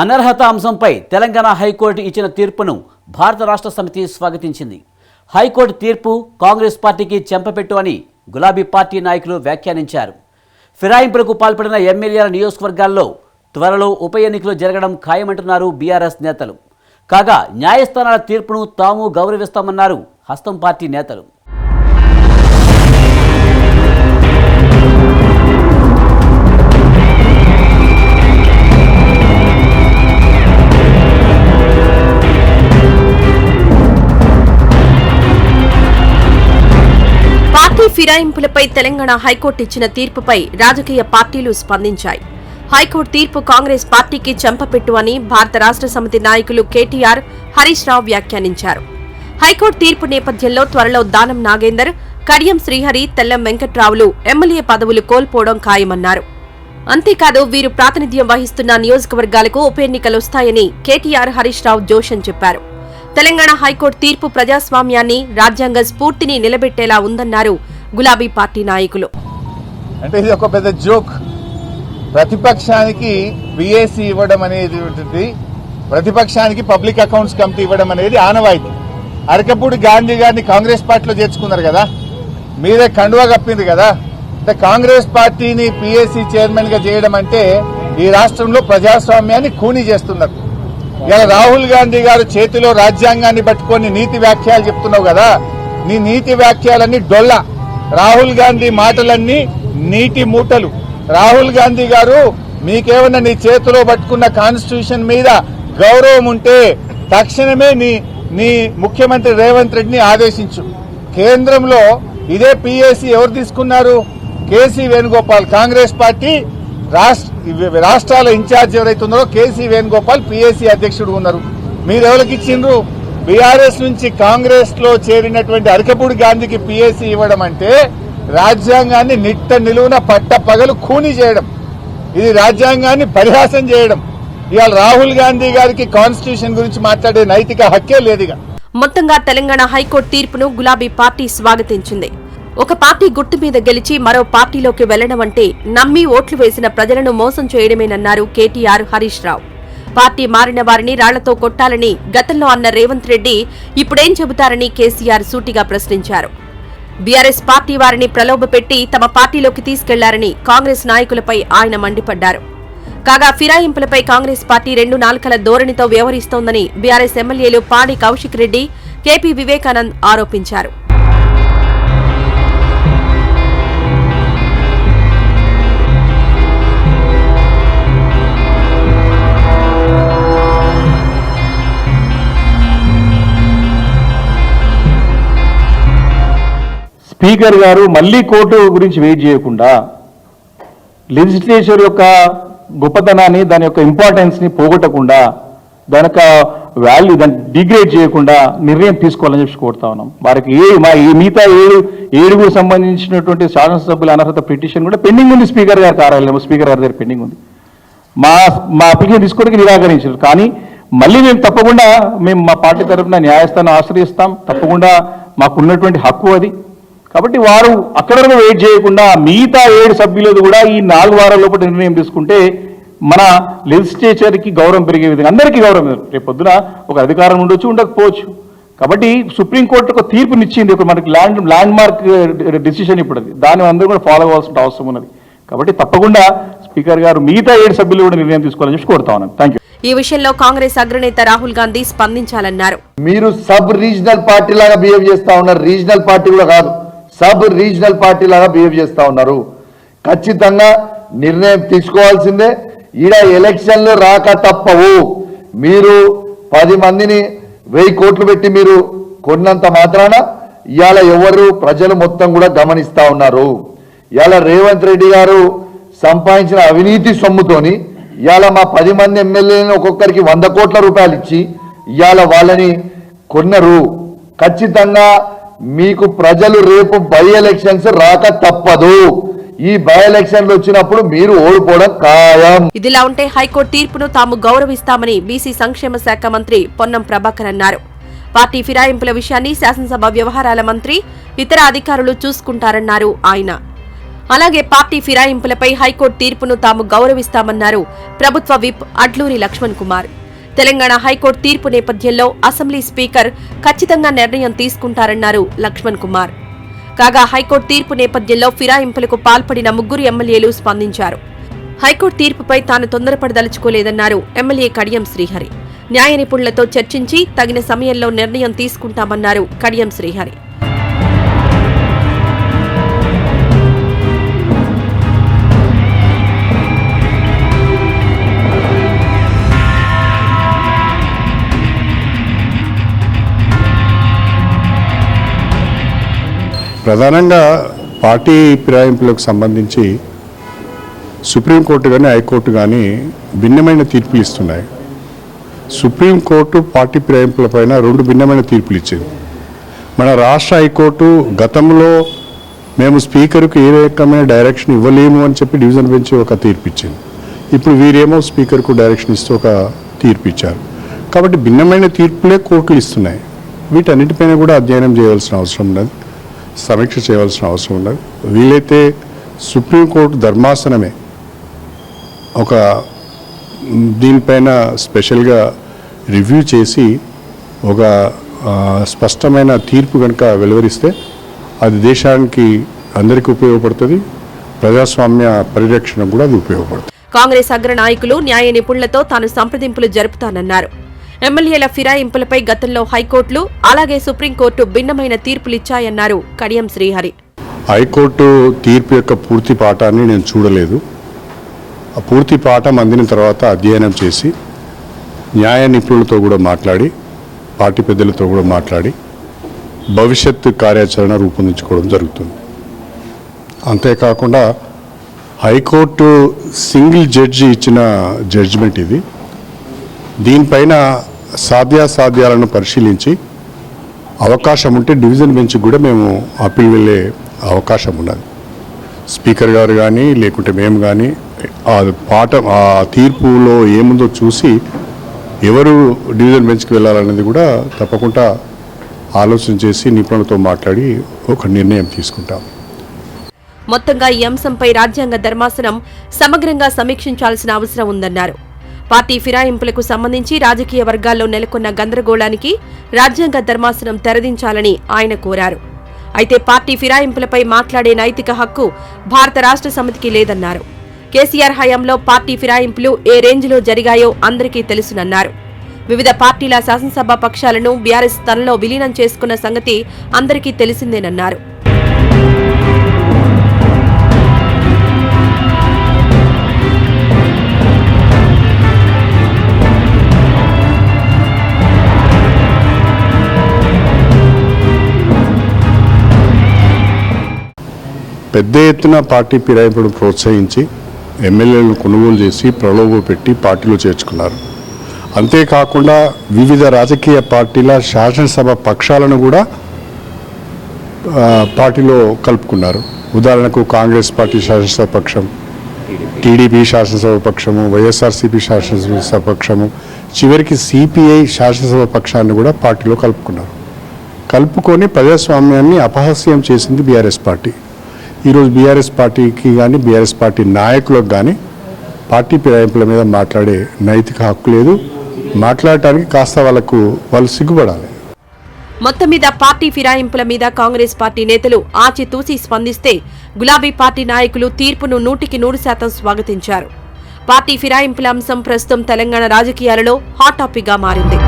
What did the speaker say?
అనర్హత అంశంపై తెలంగాణ హైకోర్టు ఇచ్చిన తీర్పును భారత రాష్ట్ర సమితి స్వాగతించింది. హైకోర్టు తీర్పు కాంగ్రెస్ పార్టీకి చెంపపెట్టు అని గులాబీ పార్టీ నాయకులు వ్యాఖ్యానించారు. ఫిరాయింపులకు పాల్పడిన ఎమ్మెల్యేల నియోజకవర్గాల్లో త్వరలో ఉప ఎన్నికలు జరగడం ఖాయమంటున్నారు బీఆర్ఎస్ నేతలు. కాగా న్యాయస్థానాల తీర్పును తాము గౌరవిస్తామన్నారు హస్తం పార్టీ నేతలు. ఫిరాయింపులపై తెలంగాణ హైకోర్టు ఇచ్చిన తీర్పుపై రాజకీయ పార్టీలు స్పందించాయి. హైకోర్టు తీర్పు కాంగ్రెస్ పార్టీకి చెంపపెట్టు అని భారత రాష్ట్ర సమితి నాయకులు కేటీఆర్ హరీష్ రావు వ్యాఖ్యానించారు. హైకోర్టు తీర్పు నేపథ్యంలో త్వరలో దానం నాగేందర్ కడియం శ్రీహరి తెల్లం వెంకట్రావులు ఎమ్మెల్యే పదవులు కోల్పోవడం ఖాయమన్నారు. అంతేకాదు వీరు ప్రాతినిధ్యం వహిస్తున్న నియోజకవర్గాలకు ఉప ఎన్నికలు వస్తాయని కేటీఆర్ హరీష్ రావు జోషన్ చెప్పారు. తెలంగాణ హైకోర్టు తీర్పు ప్రజాస్వామ్యాన్ని రాజ్యాంగ స్ఫూర్తిని నిలబెట్టేలా ఉందన్నారు గులాబీ పార్టీ నాయకులు. అంటే ఇది ఒక పెద్ద జోక్. ప్రతిపక్షానికి బిఏసీ ఇవ్వడం అనేది ఉంటుంది. ప్రతిపక్షానికి పబ్లిక్ అకౌంట్స్ కమిటీ ఇవ్వడం అనేది ఆనవాయితీ. అరకపూడి గాంధీ గారిని కాంగ్రెస్ పార్టీలో చేర్చుకున్నారు కదా? మీరే కండువా కప్పింది కదా? అంటే కాంగ్రెస్ పార్టీని పిఎస్సీ చైర్మన్గా చేయడం అంటే ఈ రాష్ట్రంలో ప్రజాస్వామ్యాన్ని ఖూనీ చేస్తున్నారు ఇలా రాహుల్ గాంధీ గారు చేతిలో రాజ్యాంగాన్ని పట్టుకొని నీతి వ్యాఖ్యలు చెప్తున్నావు కదా? నీ నీతి వ్యాఖ్యలన్నీ డొల్ల. రాహుల్ గాంధీ మాటలన్నీ నీటి మూటలు. రాహుల్ గాంధీ గారు మీకేమన్నా నీ చేతిలో పట్టుకున్న కాన్స్టిట్యూషన్ మీద గౌరవం ఉంటే తక్షణమే నీ నీ ముఖ్యమంత్రి రేవంత్ రెడ్డిని ఆదేశించు. కేంద్రంలో ఇదే పిఎస్సి ఎవరు తీసుకున్నారు? కేసీ వేణుగోపాల్. కాంగ్రెస్ పార్టీ రాష్ట్రాల ఇన్ఛార్జ్ ఎవరైతే ఉన్నారో కేసీ వేణుగోపాల్ పిఎస్సి అధ్యక్షుడు ఉన్నారు. మీరు ఎవరికి ఇచ్చిండ్రు? బీఆర్ఎస్ నుంచి కాంగ్రెస్లో చేరినటువంటి అరకపూడి గాంధీకి పిఎస్సి ఇవ్వడం అంటే రాజ్యాంగాన్ని నిట్ట నిలువున పట్ట పగలు ఖూని చేయడం. ఇది రాజ్యాంగాన్ని పరిహాసం చేయడం. ఇవాళ రాహుల్ గాంధీ గారికి కాన్స్టిట్యూషన్ గురించి మాట్లాడే నైతిక హక్కే లేదుగా. మొత్తంగా తెలంగాణ హైకోర్టు తీర్పును గులాబీ పార్టీ స్వాగతించింది. ఒక పార్టీ గుర్తు మీద గెలిచి మరో పార్టీలోకి వెళ్ళడం అంటే నమ్మి ఓట్లు వేసిన ప్రజలను మోసం చేయడమేనన్నారు కేటీఆర్ హరీష్ రావు. పార్టీ మారిన వారిని రాళ్ళతో కొట్టాలని గతంలో అన్న రేవంత్ రెడ్డి ఇప్పుడేం చెబుతారని కేసీఆర్ సూటిగా ప్రశ్నించారు. బీఆర్ఎస్ పార్టీ వారిని ప్రలోభపెట్టి తమ పార్టీలోకి తీసుకెళ్ళారని కాంగ్రెస్ నాయకులపై ఆయన మండిపడ్డారు. కాగా ఫిరాయింపులపై కాంగ్రెస్ పార్టీ రెండు నాలుకల ధోరణితో వ్యవహరిస్తోందని బీఆర్ఎస్ ఎమ్మెల్యేలు పాడి కౌశిక్ రెడ్డి కేపీ వివేకానంద్ ఆరోపించారు. స్పీకర్ గారు మళ్ళీ కోర్టు గురించి వెయిట్ చేయకుండా లెజిస్లేచర్ యొక్క గొప్పతనాన్ని దాని యొక్క ఇంపార్టెన్స్ని పోగొట్టకుండా దాని యొక్క వాల్యూ దాన్ని డిగ్రేడ్ చేయకుండా నిర్ణయం తీసుకోవాలని చెప్పి కోరుతా ఉన్నాం. వారికి ఏ మా ఈ మిగతా ఏడు ఏడుగురు సంబంధించినటువంటి శాసనసభ్యుల అనర్హత పిటిషన్ కూడా పెండింగ్ ఉంది స్పీకర్ గారి కార్యాలయం స్పీకర్ గారి దగ్గర పెండింగ్ ఉంది. మా మా అప్లికేషన్ తీసుకోవడానికి నిరాకరించారు. కానీ మళ్ళీ మేము తప్పకుండా మేము మా పార్టీ తరఫున న్యాయస్థానం ఆశ్రయిస్తాం. తప్పకుండా మాకున్నటువంటి హక్కు అది. కాబట్టి వారు అక్కడ వరకు వెయిట్ చేయకుండా మిగతా ఏడు సభ్యులది కూడా ఈ నాలుగు వారాల లోపల నిర్ణయం తీసుకుంటే మన లెజిస్లేచర్కి గౌరవం పెరిగే విధంగా అందరికీ గౌరవం రేపు పొద్దున ఒక అధికారం ఉండొచ్చు ఉండకపోవచ్చు. కాబట్టి సుప్రీంకోర్టు ఒక తీర్పునిచ్చింది ఇప్పుడు మనకి ల్యాండ్ ల్యాండ్ మార్క్ డిసిషన్ ఇప్పుడు అది దాన్ని అందరూ కూడా ఫాలో అవ్వాల్సిన అవసరం ఉన్నది. కాబట్టి తప్పకుండా స్పీకర్ గారు మిగతా ఏడు సభ్యులు కూడా నిర్ణయం తీసుకోవాలని చెప్పి కోరుతా ఉన్నాను. థ్యాంక్ యూ ఈ విషయంలో కాంగ్రెస్ అగ్రనేత రాహుల్ గాంధీ స్పందించాలన్నారు. మీరు సబ్ రీజనల్ పార్టీ లాగా బిహేవ్ చేస్తా ఉన్నారు. రీజనల్ పార్టీ కూడా కాదు. సబ్ రీజనల్ పార్టీ లాగా బిహేవ్ చేస్తూ ఉన్నారు. ఖచ్చితంగా నిర్ణయం తీసుకోవాల్సిందే. ఈడ ఎలక్షన్లు రాక తప్పవు. మీరు పది మందిని వెయ్యి కోట్లు పెట్టి మీరు కొన్నంత మాత్రాన ఇవాళ ఎవరు ప్రజలు మొత్తం కూడా గమనిస్తూ ఉన్నారు. ఇవాళ రేవంత్ రెడ్డి గారు సంపాదించిన అవినీతి సొమ్ముతోని ఇవాళ మా పది మంది ఎమ్మెల్యేలను ఒక్కొక్కరికి వంద కోట్ల రూపాయలు ఇచ్చి ఇవాళ వాళ్ళని కొన్నరు. ఖచ్చితంగా మీకు ప్రజలు రేపు బై ఎలక్షన్స్ రాక తప్పదు. ఈ బై ఎలక్షన్లు వచ్చినప్పుడు మీరు ఓడిపోవడం ఖాయం. ఇదిలా ఉంటే హైకోర్టు తీర్పును తాము గౌరవిస్తామని బీసీ సంక్షేమ శాఖ మంత్రి పొన్నం ప్రభాకర్ అన్నారు. పార్టీ ఫిరాయింపుల విషయాన్ని శాసనసభ వ్యవహారాల మంత్రి ఇతర అధికారులు చూసుకుంటారన్నారు ఆయన. అలాగే పార్టీ ఫిరాయింపులపై హైకోర్టు తీర్పును తాము గౌరవిస్తామన్నారు ప్రభుత్వ whip Adluri Laxman Kumar. Telangana high court తీర్పు నేపథ్యంలో అసెంబ్లీ స్పీకర్ ఖచ్చితంగా నిర్ణయం తీసుకుంటారన్నారు లక్ష్మణ్ కుమార్. కాగా హైకోర్టు తీర్పు నేపథ్యంలో ఫిరాయింపులకు పాల్పడిన ముగ్గురు ఎమ్మెల్యేలు స్పందించారు. హైకోర్టు తీర్పుపై తాను తొందరపడదలుచుకోలేదన్నారు ఎమ్మెల్యే కడియం శ్రీహరి. న్యాయ నిపుణులతో చర్చించి తగిన సమయంలో నిర్ణయం తీసుకుంటామన్నారు కడియం శ్రీహరి. ప్రధానంగా పార్టీ ఫిరాయింపులకు సంబంధించి సుప్రీంకోర్టు కానీ హైకోర్టు కానీ భిన్నమైన తీర్పులు ఇస్తున్నాయి. సుప్రీంకోర్టు పార్టీ ఫిరాయింపులపైన రెండు భిన్నమైన తీర్పులు ఇచ్చింది. మన రాష్ట్ర హైకోర్టు గతంలో మేము స్పీకర్కు ఏ రకమైన డైరెక్షన్ ఇవ్వలేము అని చెప్పి డివిజన్ బెంచ్ ఒక తీర్పు ఇచ్చింది. ఇప్పుడు వీరేమో స్పీకర్కు డైరెక్షన్ ఇస్తూ ఒక తీర్పు ఇచ్చారు. కాబట్టి భిన్నమైన తీర్పులే కోర్టులు ఇస్తున్నాయి. వీటన్నిటిపైన కూడా అధ్యయనం చేయవలసిన అవసరం ఉన్నది. సమీక్ష చేయవలసిన అవసరం ఉన్నది. వీలైతే సుప్రీంకోర్టు ధర్మాసనమే ఒక దీనిపైన స్పెషల్గా రివ్యూ చేసి ఒక స్పష్టమైన తీర్పు కనుక వెలువరిస్తే అది దేశానికి అందరికీ ఉపయోగపడుతుంది ప్రజాస్వామ్య పరిరక్షణ కూడా అది ఉపయోగపడుతుంది. కాంగ్రెస్ అగ్ర నాయకులు న్యాయ నిపుణులతో తాను సంప్రదింపులు జరుపుతానన్నారు. ఎమ్మెల్యేల ఫిరాయింపులపై గతంలో హైకోర్టులు అలాగే సుప్రీంకోర్టు భిన్నమైన తీర్పులిచ్చాయన్నారు కడియం శ్రీహరి. హైకోర్టు తీర్పు యొక్క పూర్తి పాఠాన్ని నేను చూడలేదు. ఆ పూర్తి పాఠం అందిన తర్వాత అధ్యయనం చేసి న్యాయ నిపుణులతో కూడా మాట్లాడి పార్టీ పెద్దలతో కూడా మాట్లాడి భవిష్యత్తు కార్యాచరణ రూపొందించుకోవడం జరుగుతుంది. అంతేకాకుండా హైకోర్టు సింగిల్ జడ్జి ఇచ్చిన జడ్జిమెంట్ ఇది. దీనిపైన సాధ్యాసాధ్యాలను పరిశీలించి అవకాశం ఉంటే డివిజన్ బెంచ్ కూడా మేము అప్పీల్ వెళ్ళే అవకాశం ఉన్నది. స్పీకర్ గారు కానీ లేకుంటే మేము కానీ ఆ పాఠం ఆ తీర్పులో ఏముందో చూసి ఎవరు డివిజన్ బెంచ్కి వెళ్ళాలనేది కూడా తప్పకుండా ఆలోచన చేసి నిపుణులతో మాట్లాడి ఒక నిర్ణయం తీసుకుంటాం మొత్తంగా ఈ అంశంపై రాజ్యాంగ ధర్మాసనం సమగ్రంగా సమీక్షించాల్సిన అవసరం ఉందన్నారు. పార్టీ ఫిరాయింపులకు సంబంధించి రాజకీయ వర్గాల్లో నెలకొన్న గందరగోళానికి రాజ్యాంగ ధర్మాసనం తెరదించాలని ఆయన కోరారు. అయితే పార్టీ ఫిరాయింపులపై మాట్లాడే నైతిక హక్కు భారత రాష్ట్ర సమితికి లేదన్నారు. కేసీఆర్ హయాంలో పార్టీ ఫిరాయింపులు ఏ రేంజ్లో జరిగాయో అందరికీ తెలుసునన్నారు. వివిధ పార్టీల శాసనసభ పక్షాలను బీఆర్ఎస్ తనలో విలీనం చేసుకున్న సంగతి అందరికీ తెలిసిందేనన్నారు. పెద్ద ఎత్తున పార్టీ ఫిరాయింపును ప్రోత్సహించి ఎమ్మెల్యేలను కొనుగోలు చేసి ప్రలోభ పెట్టి పార్టీలో చేర్చుకున్నారు. అంతేకాకుండా వివిధ రాజకీయ పార్టీల శాసనసభ పక్షాలను కూడా పార్టీలో కలుపుకున్నారు. ఉదాహరణకు కాంగ్రెస్ పార్టీ శాసనసభ పక్షం టీడీపీ శాసనసభ పక్షము వైఎస్ఆర్సీపీ శాసనసభ పక్షము చివరికి సిపిఐ శాసనసభ పక్షాన్ని కూడా పార్టీలో కలుపుకున్నారు. కలుపుకొని ప్రజాస్వామ్యాన్ని అపహాస్యం చేసింది బీఆర్ఎస్ పార్టీ. ఈరోజు బీఆర్ఎస్ పార్టీకి కానీ బీఆర్ఎస్ పార్టీ నాయకులకు కానీ పార్టీ ఫిరాయింపుల మీద మాట్లాడే నైతిక హక్కు లేదు. మాట్లాడటానికి కాస్త వాళ్ళకు వాళ్ళు సిగ్గుపడాలి. మొత్తం మీద పార్టీ ఫిరాయింపుల మీద కాంగ్రెస్ పార్టీ నేతలు ఆచితూచి స్పందిస్తే గులాబీ పార్టీ నాయకులు తీర్పును నూటికి నూరు శాతం స్వాగతించారు. పార్టీ ఫిరాయింపుల అంశం ప్రస్తుతం తెలంగాణ రాజకీయాలలో హాట్ టాపిక్గా మారింది.